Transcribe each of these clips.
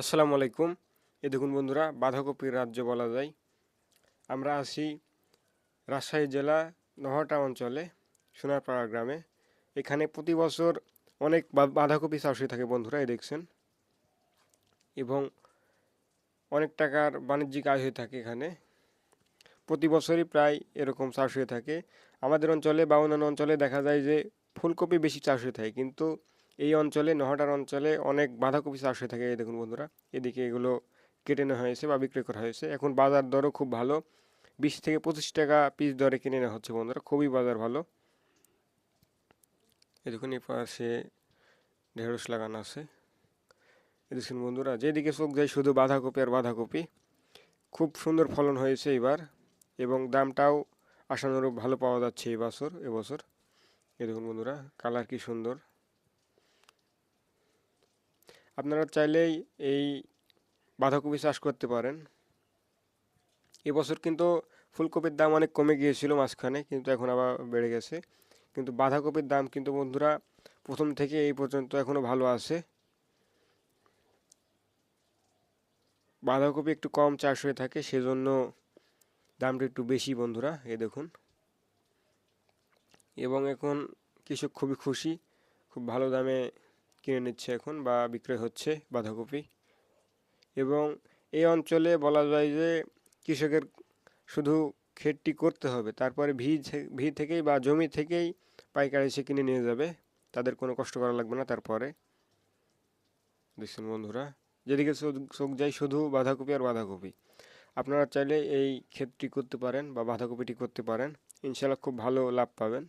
আসসালামু আলাইকুম। এ দেখুন বন্ধুরা, বাঁধাকপির রাজ্য বলা যায়। আমরা আছি রাজশাহী জেলা নহটা অঞ্চলে, সোনারপাড়া গ্রামে। এখানে প্রতি বছর অনেক বাঁধাকপি চাষ হয়ে থাকে বন্ধুরা, এই দেখছেন। এবং অনেক টাকার বাণিজ্যিক আয় হয়ে থাকে এখানে। প্রতি বছরই প্রায় এরকম চাষ হয়ে থাকে। আমাদের অঞ্চলে বা অন্যান্য অঞ্চলে দেখা যায় যে ফুলকপি বেশি চাষ হয়ে থাকে, কিন্তু এই অঞ্চলে নহটার অঞ্চলে অনেক বাঁধাকপি চাষ হয়ে থাকে। এই দেখুন বন্ধুরা, এদিকে এগুলো কেটে নেওয়া হয়েছে বা বিক্রি করা হয়েছে। এখন বাজার দরও খুব ভালো। বিশ থেকে পঁচিশ টাকা পিস দরে কিনে নেওয়া হচ্ছে বন্ধুরা, খুবই বাজার ভালো। এই দেখুন, এই পাশে ঢেঁড়স লাগানো আছে। এই দেখুন বন্ধুরা, যেদিকে চোখ যায় শুধু বাঁধাকপি আর বাঁধাকপি। খুব সুন্দর ফলন হয়েছে এবার এবং দামটাও আশানুরূপ ভালো পাওয়া যাচ্ছে এই বছর এবছর এ দেখুন বন্ধুরা, কালার কি সুন্দর। আপনারা চাইলেই এই বাঁধাকপি চাষ করতে পারেন। এবছর কিন্তু ফুলকপির দাম অনেক কমে গিয়েছিল মাঝখানে, কিন্তু এখন আবার বেড়ে গেছে। কিন্তু বাঁধাকপির দাম কিন্তু বন্ধুরা প্রথম থেকে এই পর্যন্ত এখনও ভালো আছে। বাঁধাকপি একটু কম চাষ হয়ে থাকে, সেজন্য দামটা একটু বেশি বন্ধুরা, এ দেখুন। এবং এখন কৃষক খুবই খুশি, খুব ভালো দামে কিনে নিচ্ছে এখন বা বিক্রয় হচ্ছে বাঁধাকপি। এবং এই অঞ্চলে বলা যায় যে কৃষকের শুধু ক্ষেতটি করতে হবে, তারপরে ভি ভি থেকেই বা জমি থেকেই পাইকারি এসে কিনে নিয়ে যাবে। তাদের কোনো কষ্ট করা লাগবে না তারপরে। দেখছেন বন্ধুরা, যেদিকে চোখ- যায় শুধু বাঁধাকপি আর বাঁধাকপি। আপনারা চাইলে এই ক্ষেতটি করতে পারেন বা বাঁধাকপিটি করতে পারেন। ইনশাল্লাহ খুব ভালো লাভ পাবেন।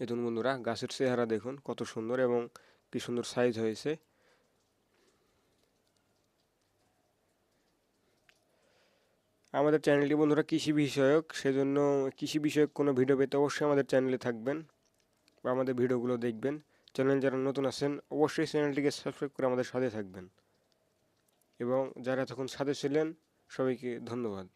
দেখুন বন্ধুরা গাছের চেহারা দেখুন, কত সুন্দর এবং কি সুন্দর সাইজ হয়েছে। আমাদের চ্যানেলটি বন্ধুরা কৃষি বিষয়ক, সেজন্য কৃষি বিষয়ক কোনো ভিডিও পেতে অবশ্যই আমাদের চ্যানেলে থাকবেন বা আমাদের ভিডিওগুলো দেখবেন। চ্যানেল যারা নতুন আছেন, অবশ্যই চ্যানেলটিকে সাবস্ক্রাইব করে আমাদের সাথে থাকবেন। এবং যারা তখন সাথে ছিলেন, সবাইকে ধন্যবাদ।